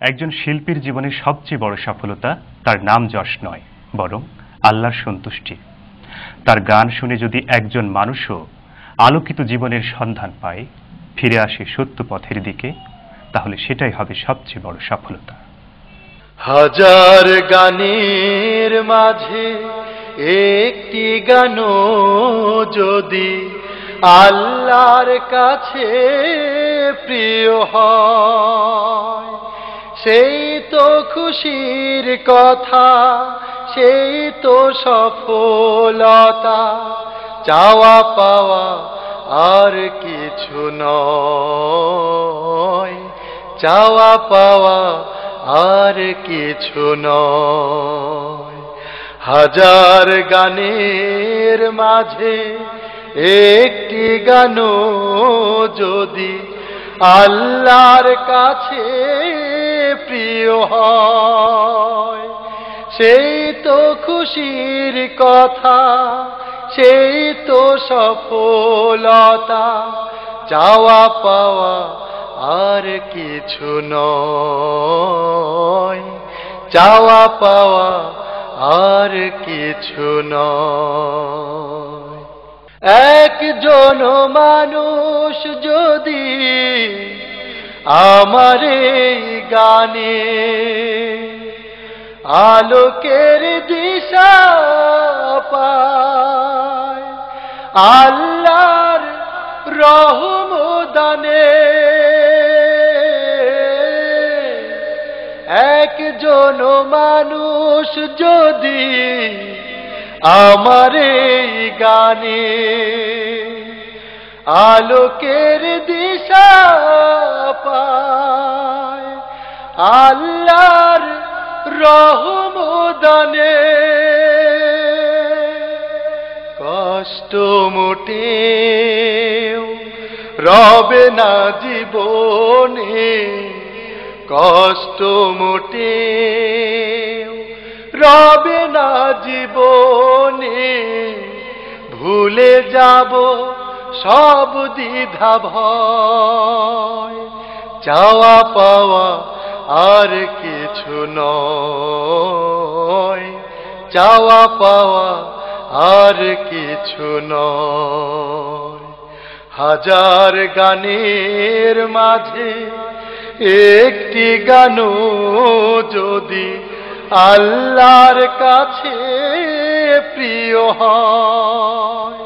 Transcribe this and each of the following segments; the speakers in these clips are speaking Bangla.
একজন শিল্পীর জীবনের সবচেয়ে বড় সফলতা তার নাম যশ নয়, বরং আল্লাহর সন্তুষ্টি। তার গান শুনে যদি একজন মানুষও আলোকিত জীবনের সন্ধান পায়, ফিরে আসে সত্য পথের দিকে, তাহলে সেটাই হবে সবচেয়ে বড় সফলতা। হাজার গানের মাঝে একটি গান যদি আল্লাহর কাছে প্রিয় হয়। সেই তো খুশির কথা, সেই তো সফলতা, চাওয়া পাওয়া আর কিছু নয়। চাওয়া পাওয়া আর কিছু নয়। হাজার গানের মাঝে একটি গান যদি আল্লাহর কাছে প্রিয় হয়। সেই তো খুশির কথা, সেই তো সফলতা চাওয়া পাওয়া আর কিছু নয়। চাওয়া পাওয়া আর কিছু নয়। একজন মানুষ যদি আমার গানে আলোকের দিশা পায়। আল্লাহর রহমদানে একজন মানুষ যদি আমার গানে আলোকের দিশা রহমদানে কষ্ট মোটেও রবে না জীবনে। কষ্ট মোটেও রবে না জীবনে। ভুলে যাব সব দ্বিধা ভয়, চাওয়া পাওয়া আর কিছু নয়। চাওয়া পাওয়া আর কিছু নয়। হাজার গানের মাঝে একটি গান যদি আল্লাহর কাছে প্রিয় হয়,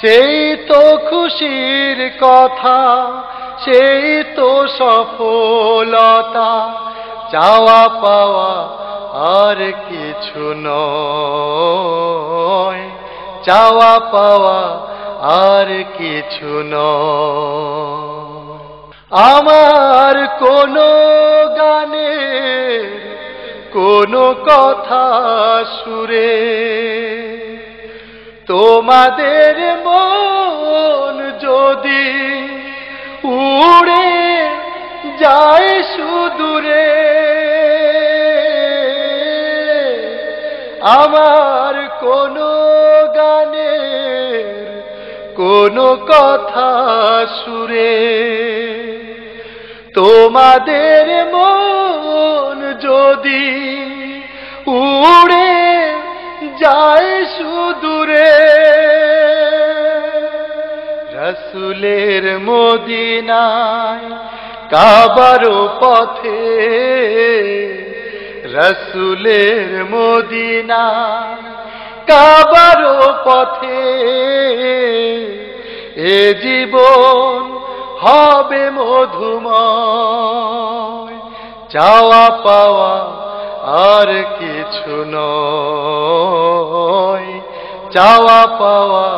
সেই তো খুশির কথা সেই তো সফলতা, চাওয়া পাওয়া আর কিছু নয়। চাওয়া পাওয়া আর কিছু নয়। আমার কোনো গানে, কোনো কথা সুরে, তোমাদের মন যদি উড়ে যায় সুদূরে। আমার কোনো গানের কোনো কথা সুরে। তোমাদের মন যদি উড়ে যায় সুদূরে। রসুলের মদিনায় কাবারো পথে, রসুলের মদিনায় কাবারো পথে এ জীবন হবে মধুময়, চাওয়া পাওয়া আর কিছু নয়, চাওয়া পাওয়া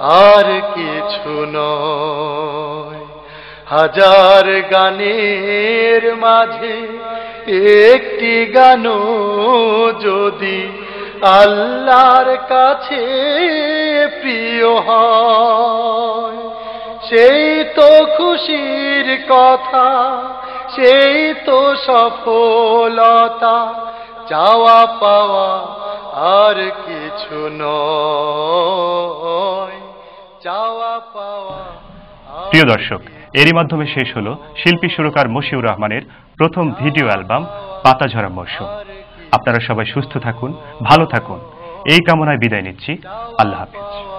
আর কিছু নয়। হাজার গানের মাঝে একটি গান যদি আল্লাহর কাছে প্রিয় হয়, সেই তো খুশির কথা, সেই তো সফলতা, চাওয়া পাওয়া আর কিছু নয়। প্রিয় দর্শক, এরই মাধ্যমে শেষ হলো শিল্পী সুরকার মশিউর রহমানের প্রথম ভিডিও অ্যালবাম পাতাঝরা মরশুম। আপনারা সবাই সুস্থ থাকুন, ভালো থাকুন। এই কামনায় বিদায় নিচ্ছি। আল্লাহ হাফিজ।